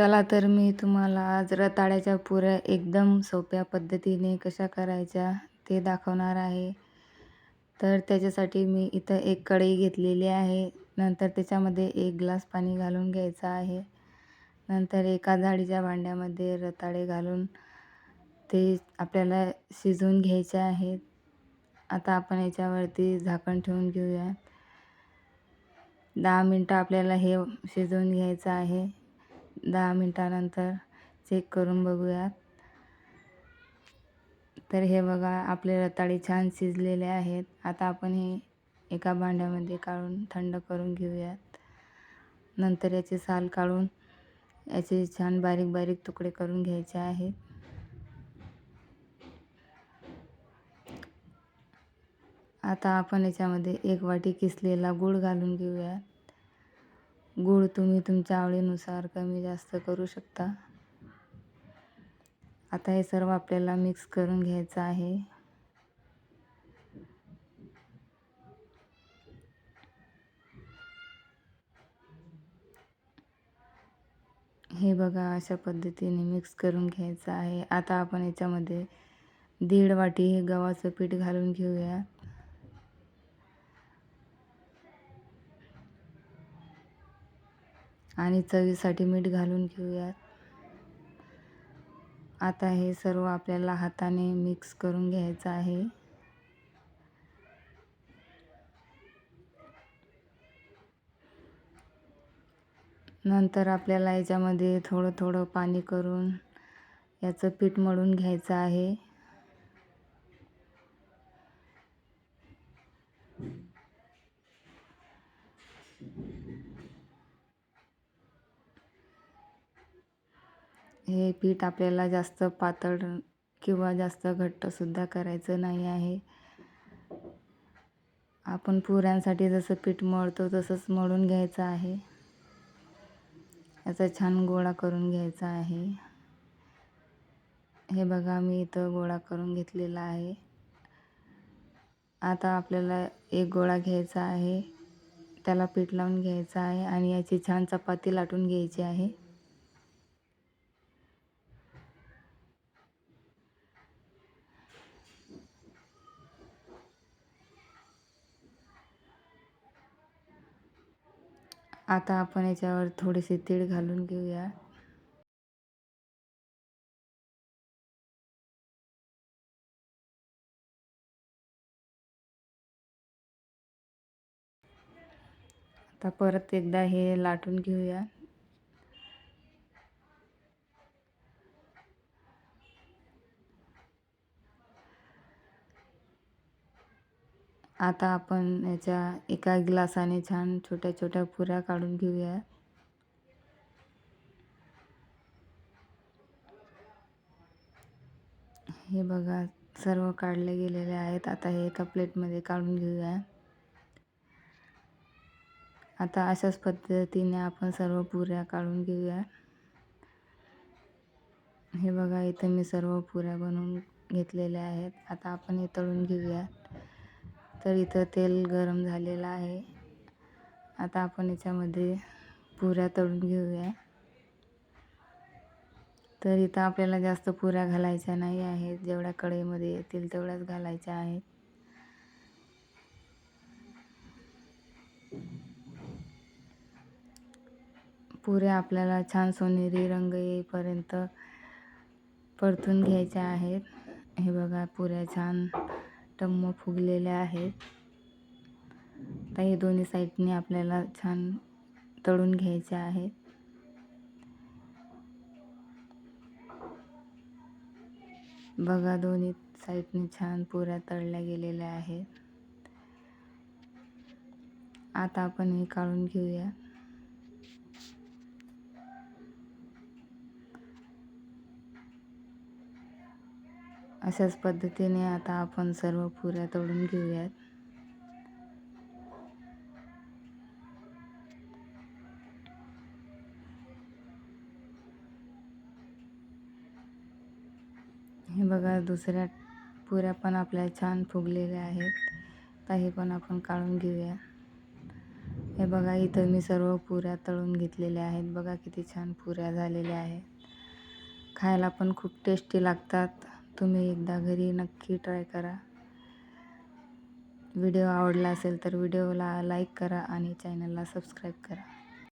चला तर मी तुम्हाला आज रताळ्याच्या पुऱ्या एकदम सोप्या पद्धतीने कशा करायच्या ते दाखवणार आहे. तर त्याच्यासाठी मी इथं एक कढई घेतलेली आहे. नंतर त्याच्यामध्ये एक ग्लास पाणी घालून घ्यायचं आहे. नंतर एका झाडीच्या भांड्यामध्ये रताळे घालून ते आपल्याला शिजवून घ्यायचे आहेत आता आपण याच्यावरती झाकण ठेवून घेऊया. दहा मिनटं आपल्याला हे शिजवून घ्यायचं आहे. दहा मिनटानंतर चेक करून बघूयात. तर हे बघा आपले रताळे छान शिजलेले आहेत. आता आपण हे एका भांड्यामध्ये काढून थंड करून घेऊयात. नंतर याचे साल काढून याचे छान बारीक बारीक तुकडे करून घ्यायचे आहेत. आता आपण याच्यामध्ये एक वाटी किसलेला गूळ घालून घेऊयात. गूळ तुम्ही तुमच्या आवडीनुसार कमी जास्त करू शकता. आता हे सर्व आपल्याला मिक्स करून घ्यायचं आहे. हे बघा अशा पद्धतीने मिक्स करून घ्यायचं आहे. आता आपण याच्यामध्ये दीड वाटी हे गव्हाचं पीठ घालून घेऊया. आणि चवीसाठी मीठ घालून घेऊयात. आता हे सर्व आपल्याला हाताने मिक्स करून घ्यायचं आहे. नंतर आपल्याला याच्यामध्ये थोडं थोडं पाणी करून याचं पीठ मळून घ्यायचं आहे. हे पीठ आपल्याला जास्त पातळ किंवा जास्त घट्टसुद्धा करायचं नाही आहे. आपण पुऱ्यांसाठी जसं पीठ मळतो तसंच मळून घ्यायचं आहे. याचा छान गोळा करून घ्यायचा आहे. हे बघा मी इथं गोळा करून घेतलेला आहे. आता आपल्याला एक गोळा घ्यायचा आहे. त्याला पीठ लावून घ्यायचं आहे आणि याची छान चपाती लाटून घ्यायची आहे. आता आपण याच्यावर थोडेसे तीळ घालून घेऊया. आता परत एकदा हे लाटून घेऊया. आता आपण याच्या एका ग्लासाने छान छोट्या छोट्या पुऱ्या काढून घेऊया. हे बघा सर्व काढले गेलेले आहेत. आता हे एका प्लेटमध्ये काढून घेऊया. आता अशाच पद्धतीने आपण सर्व पुऱ्या काढून घेऊया. हे बघा इथं मी सर्व पुऱ्या बनवून घेतलेल्या आहेत. आता आपण हे तळून घेऊया. तर इथं तेल गरम झालेलं आहे. आता आपण याच्यामध्ये पुऱ्या तळून घेऊया. तर इथं आपल्याला जास्त पुऱ्या घालायच्या नाही आहेत. जेवढ्या कढईमध्ये येतील तेवढ्याच घालायच्या आहेत. पुऱ्या आपल्याला छान सोनेरी रंग येईपर्यंत परतून घ्यायच्या आहेत. हे बघा पुऱ्या छान टम्म फुगलेल्या आहेत. आता हे दोन्ही साईडने आपल्याला छान तळून घ्यायचे आहेत. बघा दोन्ही साईडने छान पुऱ्या तळल्या गेलेल्या आहेत. आता आपण हे काढून घेऊया. अशाच पद्धतीने आता आपण सर्व पुऱ्या तळून घेऊयात. हे बघा दुसऱ्या पुऱ्या पण आपल्या छान फुगलेल्या आहेत. काही पण आपण काढून घेऊया. हे बघा इथं मी सर्व पुऱ्या तळून घेतलेल्या आहेत. बघा किती छान पुऱ्या झालेल्या आहेत. खायला पण खूप टेस्टी लागतात. तुम्ही एकदा घरी नक्की ट्राय करा. व्हिडिओ आवडला असेल तर व्हिडिओला लाईक करा आणि चॅनलला सबस्क्राईब करा.